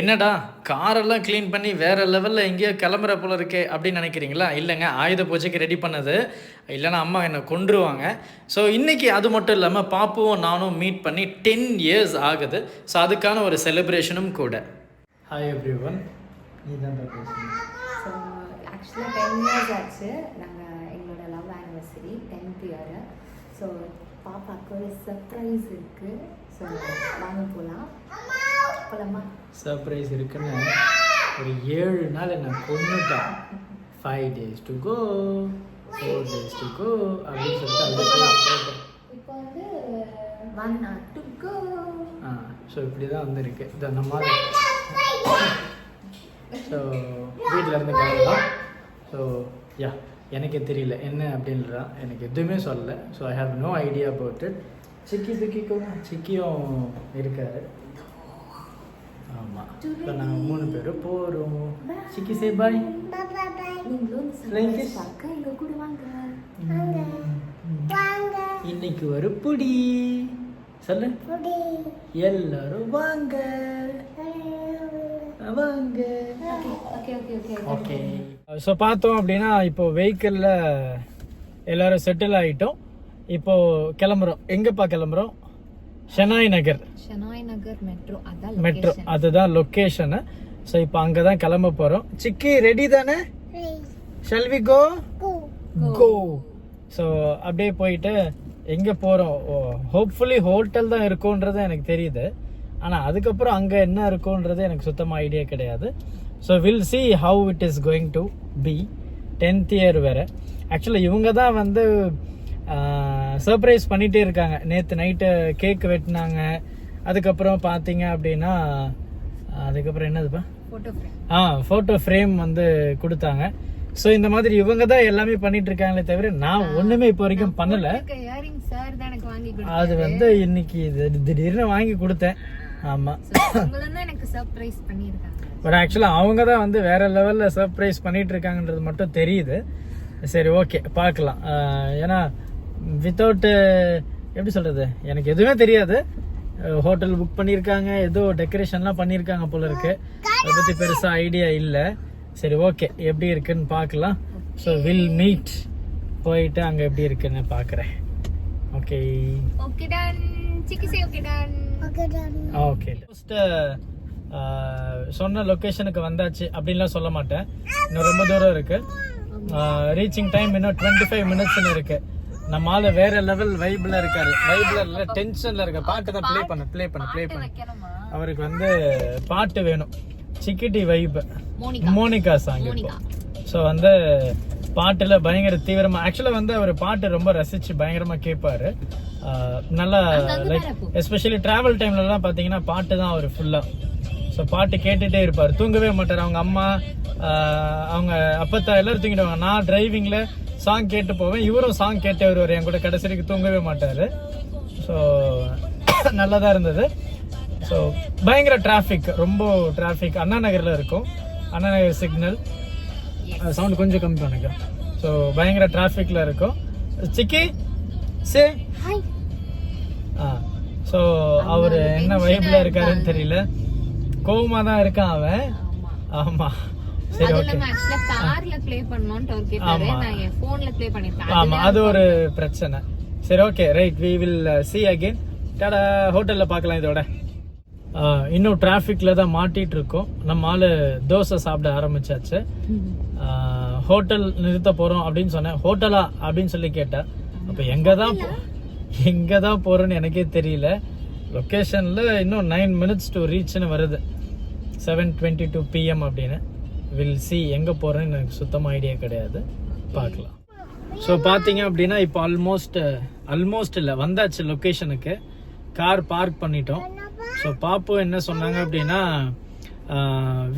என்னடா காரெல்லாம் க்ளீன் பண்ணி வேறு லெவலில் எங்கேயோ கிளம்புற போல இருக்கே அப்படின்னு நினைக்கிறீங்களா? இல்லைங்க ஆயுத பூஜைக்கு ரெடி பண்ணது. இல்லைன்னா அம்மா என்னை கொன்றுவாங்க. ஸோ இன்றைக்கி அது மட்டும் இல்லாமல் பாப்புவும் நானும் மீட் பண்ணி டென் இயர்ஸ் ஆகுது. ஸோ அதுக்கான ஒரு செலிப்ரேஷனும் கூட. ஹாய் எவ்ரி ஒன் நீ தான் ஆக்சுவலாக டென் இயர்ஸ் ஆச்சு. நாங்கள் எங்களோட love anniversary tenth year so பாப்பாவுக்கு ஒரு சர்ப்ரைஸ் இருக்குது ஸோ வாங்க போகலாம் போகலாமா சர்ப்ரைஸ் இருக்குன்னு ஒரு ஏழு நாள் என்னை கொண்டுட்டான் five days to go four days to go அப்படின்னு சொல்லிட்டு அப்படியே ஆ ஸோ இப்படி தான் வந்துருக்கு. இந்த அந்த மாதிரி ஸோ வீட்டில் இருந்து கிளம்பலாம் ஸோ யா எனக்கே தெரியல என்ன அப்படின்றான் எனக்கு எதுவுமே சொல்லலை. So I have no idea about it Chikki சிக்கிக்கும் சிக்கியும் இருக்காரு. ஆமாம் இப்போ நாங்கள் மூணு பேரும் போகிறோம் சிக்கி சே பாய் இன்னைக்கு ஒரு புடி. சொல்லு. எல்லாரும் வாங்க. வாங்க. Okay okay okay okay so பார்த்தோம் அப்படின்னா இப்போ வெஹிக்கிளில் எல்லாரும் செட்டில் ஆகிட்டோம் இப்போ கிளம்புறோம். எங்கப்பா கிளம்புறோம்? ஷெனாய் நகர் ஷனாய் நகர் மெட்ரோ அதான் மெட்ரோ. அதுதான் லொக்கேஷனு ஸோ இப்போ அங்கே தான் கிளம்ப போகிறோம் சிக்கி ரெடி தானே? Shall we go go so அப்படியே போயிட்டு எங்கே போகிறோம் ஹோப்ஃபுல்லி ஹோட்டல் தான் இருக்கும்ன்றது எனக்கு தெரியுது. ஆனால் அதுக்கப்புறம் அங்கே என்ன இருக்கும்ன்றது எனக்கு சுத்தமாக ஐடியா கிடையாது. So will see how it is going to be tenth year வேறு. ஆக்சுவலாக இவங்க தான் வந்து சர்ப்ரைஸ் பண்ணிகிட்டே இருக்காங்க. நேற்று நைட்டு கேக் வெட்டினாங்க. அதுக்கப்புறம் பார்த்தீங்க அப்படின்னா அதுக்கப்புறம் என்னதுப்பா. ஆ ஃபோட்டோ ஃப்ரேம் வந்து கொடுத்தாங்க. ஸோ இந்த மாதிரி இவங்க தான் எல்லாமே பண்ணிட்டு இருக்காங்களே தவிர நான் ஒண்ணுமே இப்போ வரைக்கும் பண்ணல. அது வந்து இன்னைக்கு திடீர்னு வாங்கி கொடுத்தேன். ஆமா. உங்களும் தான் எனக்கு சர்ப்ரைஸ் பண்ணியிருக்காங்க. பட் ஆக்சுவலாக அவங்க தான் வந்து வேற லெவலில் சர்ப்ரைஸ் பண்ணிட்டு இருக்காங்கன்றது மட்டும் தெரியுது. சரி ஓகே பார்க்கலாம். ஏன்னா வித்தவுட் எப்படி சொல்றது? எனக்கு எதுவுமே தெரியாது. ஹோட்டல் புக் பண்ணியிருக்காங்க. ஏதோ டெக்கரேஷன்லாம் பண்ணியிருக்காங்க போல இருக்கு. அதை பற்றி பெருசாக ஐடியா இல்லை. சரி ஓகே எப்படி இருக்குன்னு பார்க்கலாம். ஸோ வில் மீட் போயிட்டு அங்கே எப்படி இருக்குன்னு பார்க்குறேன். Okay okay done okay done okay first சொன்ன லொகேஷனுக்கு வந்தாச்சு அப்படின்லாம் சொல்ல மாட்டேன். இன்னும் ரொம்ப தூரம் இருக்கு. ரீச்சிங் டைம் இன்னும் டுவெண்ட்டி ஃபைவ் மினிட்ஸ்னு இருக்கு. நம்ம ஆளு வேற லெவல் வைப்ல இருக்காரு. வைப்ல இல்ல டென்ஷன்ல இருக்க பாட்டு தான் ப்ளே பண்ண ப்ளே பண்ண ப்ளே பண்ண. அவருக்கு வந்து பாட்டு வேணும். Chikitu vibe Monica. Song. So வந்து பாட்டுல பயங்கர தீவிரமா ஆக்சுவலா வந்து அவர் பாட்டு ரொம்ப ரசிச்சு பயங்கரமா கேட்பாரு நல்லா லைக் எஸ்பெஷலி டிராவல் டைம்ல எல்லாம் பாத்தீங்கன்னா பாட்டு தான் அவர் ஃபுல்லா ஸோ பாட்டு கேட்டுட்டே இருப்பார். தூங்கவே மாட்டார். அவங்க அம்மா அவங்க அப்பத்தா எல்லாரும் தூங்கிடுவாங்க. நான் டிரைவிங்ல சாங் கேட்டு போவேன். இவரும் சாங் கேட்டே வருவார். என் கூட கடைசி வரைக்கும் தூங்கவே மாட்டாரு. ஸோ நல்லா தான் இருந்தது. ஸோ பயங்கர டிராஃபிக் ரொம்ப டிராஃபிக் அண்ணா நகர்ல இருக்கும். அண்ணா நகர் சிக்னல் சவுண்ட் கொஞ்சம் கம்மி பண்ணுங்க ஸோ பயங்கர டிராஃபிக்ல இருக்கும். சிக்கி சே. ஆ. ஸோ அவர் என்ன வைப்ல இருக்காருன்னு தெரியல. கோவமா தான் இருக்கான் அவன். ஆமா. ஆமா. சரி அது ஒரு பிரச்சனை. சரி okay right we will see again tata ஹோட்டல்ல பார்க்கலாம் இதோட. இன்னும் டிராஃபிக்ல தான் மாட்டிட்டு இருக்கோம். நம்ம ஆளு தோசை சாப்பிட ஆரம்பிச்சாச்சு. ஹோட்டல் நிறுத்த போறோம் அப்படின்னு சொன்னேன். ஹோட்டலா அப்படின்னு சொல்லி கேட்டேன் அப்ப எங்க தான் எங்க தான் போறோம்னு எனக்கே தெரியல. லொக்கேஷன்ல இன்னும் நைன் மினிட்ஸ் டு ரீச்னு வருது. செவன் டுவெண்ட்டி டூ பிஎம் அப்படின்னு. வில் சி எங்கே போகிறேன்னு எனக்கு சுத்தமாக ஐடியா கிடையாது. பார்க்கலாம். ஸோ பார்த்தீங்க அப்படின்னா இப்போ ஆல்மோஸ்ட் ஆல்மோஸ்ட் இல்லை வந்தாச்சு லொக்கேஷனுக்கு கார் பார்க் பண்ணிட்டோம். ஸோ பாப்பு என்ன சொன்னாங்க அப்படின்னா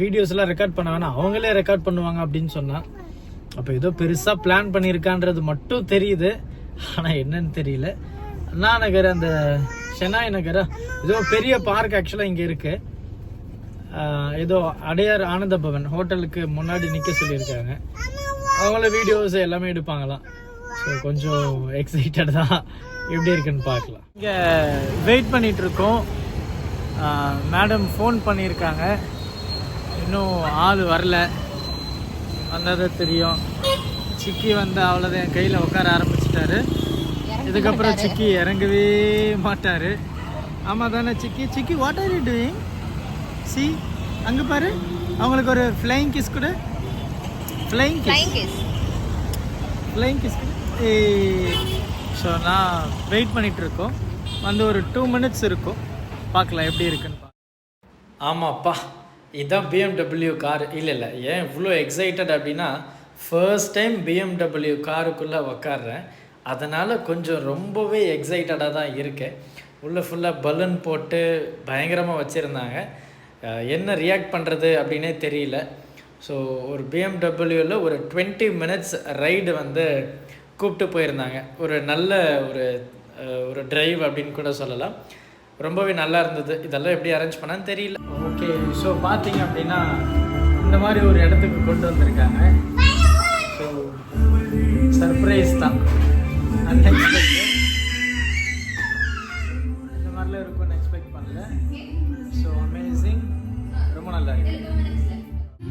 வீடியோஸ்லாம் ரெக்கார்ட் பண்ண வேணாம். அவங்களே ரெக்கார்ட் பண்ணுவாங்க அப்படின்னு சொன்னால் அப்போ ஏதோ பெருசாக பிளான் பண்ணியிருக்கான்றது மட்டும் தெரியுது. ஆனால் என்னன்னு தெரியல. அண்ணா நகர் அந்த சென்னாய் நகரா? ஏதோ பெரிய பார்க் ஆக்சுவலாக இங்கே இருக்குது ஏதோ அடையார் ஆனந்த பவன் ஹோட்டலுக்கு முன்னாடி நிற்க சொல்லியிருக்காங்க. அவங்கள வீடியோஸ் எல்லாமே எடுப்பாங்களாம். ஸோ கொஞ்சம் எக்ஸைட்டட் தான். எப்படி இருக்குன்னு பார்க்கலாம். இங்கே வெயிட் பண்ணிட்டு இருக்கோம் மேடம் ஃபோன் பண்ணியிருக்காங்க. இன்னும் ஆள் வரல. வந்தது தெரியும். சிக்கி வந்து அவ்வளோதான் என் கையில் உட்கார ஆரம்பிச்சிட்டாரு. இதுக்கப்புறம் சிக்கி இறங்கவே மாட்டார். ஆமாம் தானே Chikki? Chikki what are you doing see அங்கே பாரு. அவங்களுக்கு ஒரு ஃப்ளைங் கிஸ் கூட. Flying kiss flying kiss so நான் வெயிட் பண்ணிட்டு இருக்கோம் வந்து ஒரு டூ மினிட்ஸ் இருக்கும். பார்க்கலாம் எப்படி இருக்குன்னு பா ஆமாப்பா. இதுதான் பிஎம்டபிள்யூ கார் இல்லை இல்லை. ஏன் இவ்வளோ எக்ஸைட்டட் அப்படின்னா ஃபர்ஸ்ட் டைம் பிஎம்டபிள்யூ காருக்குள்ளே உக்காடுறேன் அதனால் கொஞ்சம் ரொம்பவே எக்ஸைட்டடாக தான் இருக்கேன். உள்ளே ஃபுல்லாக பலூன் போட்டு பயங்கரமாக வச்சுருந்தாங்க. என்ன ரியாக்ட் பண்ணுறது அப்படின்னே தெரியல. ஸோ ஒரு பிஎம்டபிள்யூவில் ஒரு டுவெண்ட்டி மினிட்ஸ் ரைடு வந்து கூப்பிட்டு போயிருந்தாங்க. ஒரு நல்ல ஒரு ஒரு டிரைவ் அப்படின்னு கூட சொல்லலாம். ரொம்பவே நல்லா இருந்தது. இதெல்லாம் எப்படி அரேஞ்ச் பண்ணான்னு தெரியல. ஓகே ஸோ பார்த்தீங்க அப்படின்னா இந்த மாதிரி ஒரு இடத்துக்கு கொண்டு வந்திருக்காங்க. ஸோ சர்ப்ரைஸ் தான். அன்எக்ஸ்பெக்ட் நல்லா இருக்கு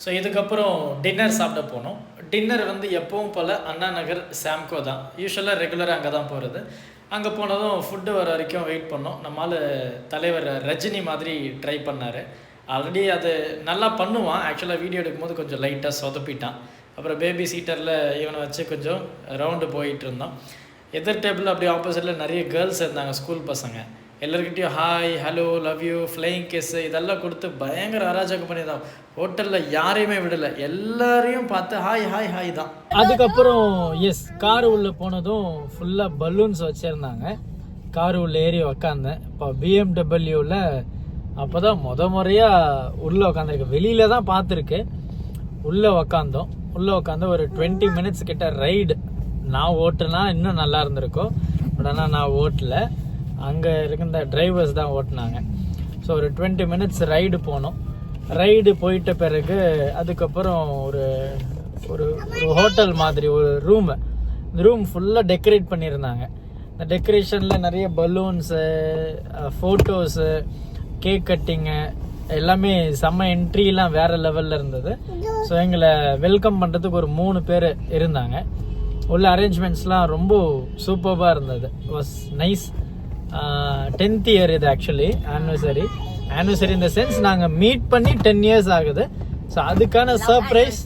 ஸோ இதுக்கப்புறம் டின்னர் சாப்பிட போனோம். டின்னர் வந்து எப்பவும் போல் அண்ணா நகர் சாம்கோ தான். யூஸ்வலாக ரெகுலராக அங்கே தான் போகிறது அங்கே போனதும் ஃபுட்டு வர வரைக்கும் வெயிட் பண்ணோம். நம்மால் தலைவர் ரஜினி மாதிரி ட்ரை பண்ணார். ஆல்ரெடி அது நல்லா பண்ணுவான். ஆக்சுவலாக வீடியோ எடுக்கும்போது கொஞ்சம் லைட்டாக சொதப்பிட்டான். அப்புறம் பேபி சீட்டரில் இவனை வச்சு கொஞ்சம் ரவுண்டு போயிட்டு இருந்தோம். எதிர் டேபிள் அப்படியே ஆப்போசிட்டில் நிறைய கேர்ள்ஸ் இருந்தாங்க ஸ்கூல் பசங்க. எல்லாருக்கிட்டையும் hi hello love you flying kiss இதெல்லாம் கொடுத்து பயங்கர அராஜகம் பண்ணிதான் ஹோட்டலில் யாரையுமே விடலை. எல்லாரையும் பார்த்து ஹாய் ஹாய் ஹாய் தான். அதுக்கப்புறம் எஸ் கார் உள்ள போனதும் ஃபுல்லாக பலூன்ஸ் வச்சுருந்தாங்க. கார் உள்ள ஏறி உக்காந்தேன். இப்போ பிஎம்டபிள்யூவில் அப்போ தான் முத முறையாக உள்ளே உக்காந்துருக்கு. வெளியில தான் பார்த்துருக்கு. உள்ளே உக்காந்தோம். உள்ளே உக்காந்து ஒரு டுவெண்ட்டி மினிட்ஸ் கிட்ட ரைடு நான் ஓட்டுனா இன்னும் நல்லா இருந்திருக்கும். பட் ஆனால் நான் ஓட்டலை. அங்கே இருந்த டிரைவர்ஸ் தான் ஓட்டினாங்க. ஸோ ஒரு டுவெண்ட்டி மினிட்ஸ் ரைடு போனோம். ரைடு போயிட்ட பிறகு அதுக்கப்புறம் ஒரு ஒரு ஒரு ஹோட்டல் மாதிரி ஒரு ரூமு இந்த ரூம் ஃபுல்லாக டெக்கரேட் பண்ணியிருந்தாங்க. இந்த டெக்கரேஷனில் நிறைய பலூன்ஸு ஃபோட்டோஸு கேக் கட்டிங்கு எல்லாமே செம்ம என்ட்ரிலாம் வேறு லெவலில் இருந்தது. ஸோ எங்களை வெல்கம் பண்ணுறதுக்கு ஒரு மூணு பேர் இருந்தாங்க. உள்ள அரேஞ்ச்மெண்ட்ஸ்லாம் ரொம்ப சூப்பராக இருந்தது. வாஸ் நைஸ் டென்த் இயர் இது ஆக்சுவலி ஆனிவர்சரி ஆனிவர்சரி இந்த சென்ஸ் நாங்கள் மீட் பண்ணி டென் இயர்ஸ் ஆகுது. ஸோ அதுக்கான சர்ப்ரைஸ்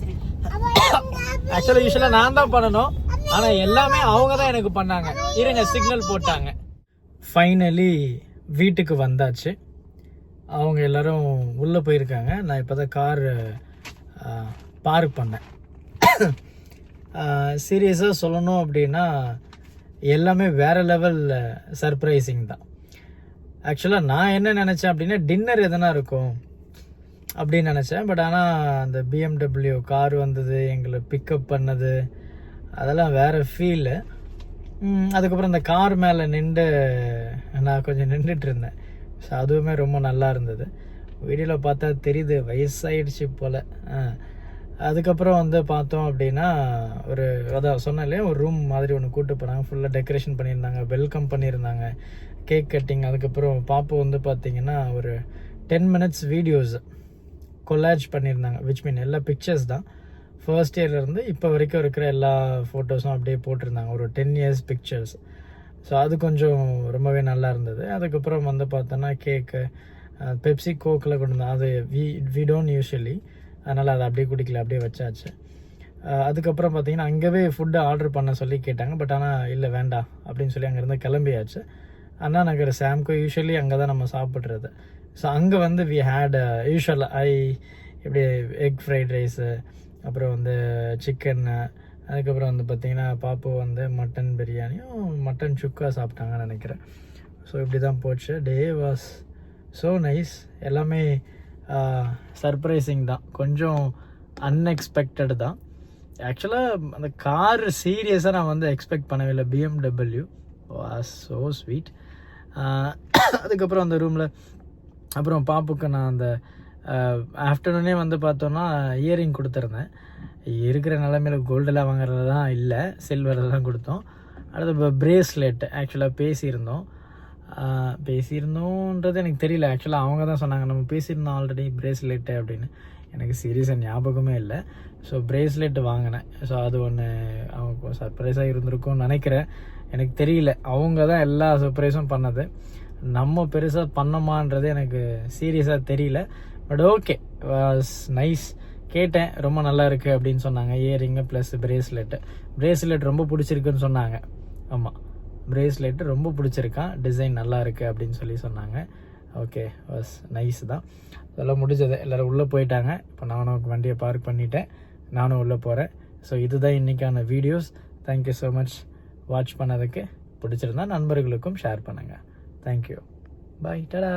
ஆக்சுவலாக யூஸ்வலாக நான் தான் பண்ணணும். ஆனால் எல்லாமே அவங்க தான் எனக்கு பண்ணாங்க. இருங்க சிக்னல் போட்டாங்க. ஃபைனலி வீட்டுக்கு வந்தாச்சு. அவங்க எல்லாரும் உள்ளே போயிருக்காங்க. நான் இப்போ தான் கார் பார்க் பண்ணேன். சீரியஸாக சொல்லணும் அப்படின்னா எல்லாமே வேறு லெவல் சர்ப்ரைசிங் தான். ஆக்சுவலாக நான் என்ன நினச்சேன் அப்படின்னா டின்னர் எதனா இருக்கும் அப்படின்னு நினச்சேன். பட் ஆனால் அந்த பிஎம்டபிள்யூ கார் வந்தது எங்களை பிக்கப் பண்ணது அதெல்லாம் வேறு ஃபீலு அதுக்கப்புறம் அந்த கார் மேலே நின்று நான் கொஞ்சம் நின்றுட்டு இருந்தேன். ஸோ அதுவுமே ரொம்ப நல்லா இருந்தது. வீடியோவில் பார்த்தா தெரியுது வயசாயிடுச்சு போல். அதுக்கப்புறம் வந்து பார்த்தோம் அப்படின்னா ஒரு அதான் சொன்னேன் இல்லையா ஒரு ரூம் மாதிரி ஒன்று கூட்டு போனாங்க. ஃபுல்லாக டெக்கரேஷன் பண்ணியிருந்தாங்க வெல்கம் பண்ணியிருந்தாங்க. கேக் கட்டிங் அதுக்கப்புறம் பாப்பு வந்து பார்த்தீங்கன்னா ஒரு டென் மினிட்ஸ் வீடியோஸ் கொலாஜ் பண்ணியிருந்தாங்க. விச் மீன் எல்லா பிக்சர்ஸ் தான். ஃபர்ஸ்ட் இயர்லேருந்து இப்போ வரைக்கும் இருக்கிற எல்லா ஃபோட்டோஸும் அப்படியே போட்டிருந்தாங்க. ஒரு டென் இயர்ஸ் பிக்சர்ஸ் ஸோ அது கொஞ்சம் ரொம்பவே நல்லா இருந்தது. அதுக்கப்புறம் வந்து பார்த்தோன்னா கேக்கு பெப்சி கோக்கில் கொண்டு வந்தாங்க. அது வி வி டோன்ட் யூஸ்வலி அதனால் அதை அப்படியே குடிக்கல அப்படியே வச்சாச்சு. அதுக்கப்புறம் பார்த்தீங்கன்னா அங்கேவே ஃபுட்டு ஆர்டர் பண்ண சொல்லி கேட்டாங்க. பட் ஆனால் இல்லை வேண்டாம் அப்படின்னு சொல்லி அங்கேருந்து கிளம்பியாச்சு. அண்ணா நகர் சாம்கோ யூஸ்வலி அங்கே தான் நம்ம சாப்பிட்றது. ஸோ அங்கே வந்து வி ஹேட் யூஸ்வல் ஐ இப்படி எக் ஃப்ரைட் ரைஸு அப்புறம் வந்து சிக்கன்னு அதுக்கப்புறம் வந்து பார்த்திங்கன்னா பாப்பு வந்து மட்டன் பிரியாணியும் மட்டன் சுக்கா சாப்பிட்டாங்கன்னு நினைக்கிறேன். ஸோ இப்படி தான் போச்சு. டே வாஸ் ஸோ நைஸ் எல்லாமே சர்ப்ரைசிங் தான். கொஞ்சம் அன்எக்ஸ்பெக்டட் தான். ஆக்சுவலாக அந்த கார் சீரியஸாக நான் வந்து எக்ஸ்பெக்ட் பண்ணவே இல்லை. பிஎம்டபிள்யூ வாஸ் ஸோ ஸ்வீட் அதுக்கப்புறம் அந்த ரூமில் அப்புறம் பாப்புக்கு நான் அந்த ஆஃப்டர்நூனே வந்து பார்த்தோன்னா இயரிங் கொடுத்துருந்தேன். இருக்கிற நிலமையில கோல்டெல்லாம் வாங்குறது தான் இல்லை. சில்வரில் தான் கொடுத்தோம். அடுத்து பிரேஸ்லெட் ஆக்சுவலாக பேசியிருந்தோம். பேசியிருந்தோன்றது எனக்கு தெரியல. ஆக்சுவலாக அவங்க தான் சொன்னாங்க நம்ம பேசியிருந்தோம் ஆல்ரெடி பிரேஸ்லெட்டு அப்படின்னு. எனக்கு சீரியஸாக ஞாபகமே இல்லை. ஸோ பிரேஸ்லெட் வாங்கினேன். ஸோ அது ஒன்று அவங்க சர்ப்ரைஸாக இருந்திருக்கும்னு நினைக்கிறேன். எனக்கு தெரியல. அவங்க தான் எல்லா சர்ப்ரைஸும் பண்ணது. நம்ம பெருசாக பண்ணோமான்றது எனக்கு சீரியஸாக தெரியல. பட் ஓகே வாஸ் நைஸ் கேட்டேன் ரொம்ப நல்லா இருக்குது அப்படின்னு சொன்னாங்க. இயரிங்கு ப்ளஸ் பிரேஸ்லெட்டு பிரேஸ்லெட் ரொம்ப பிடிச்சிருக்குன்னு சொன்னாங்க. ஆமாம் ப்ரேஸ்லெட்டு ரொம்ப பிடிச்சிருக்கான். டிசைன் நல்லா இருக்குது அப்படின்னு சொல்லி சொன்னாங்க. ஓகே வாஸ் நைஸ் தான். அதெல்லாம் முடிஞ்சது. எல்லோரும் உள்ளே போயிட்டாங்க. இப்போ நானும் வண்டியை பார்க் பண்ணிட்டேன். நானும் உள்ளே போகிறேன் ஸோ இதுதான் இன்றைக்கான videos thank you so much watch பண்ணதுக்கு பிடிச்சிருந்தா நண்பர்களுக்கும் ஷேர் பண்ணுங்கள் தேங்க்யூ பாய் டடா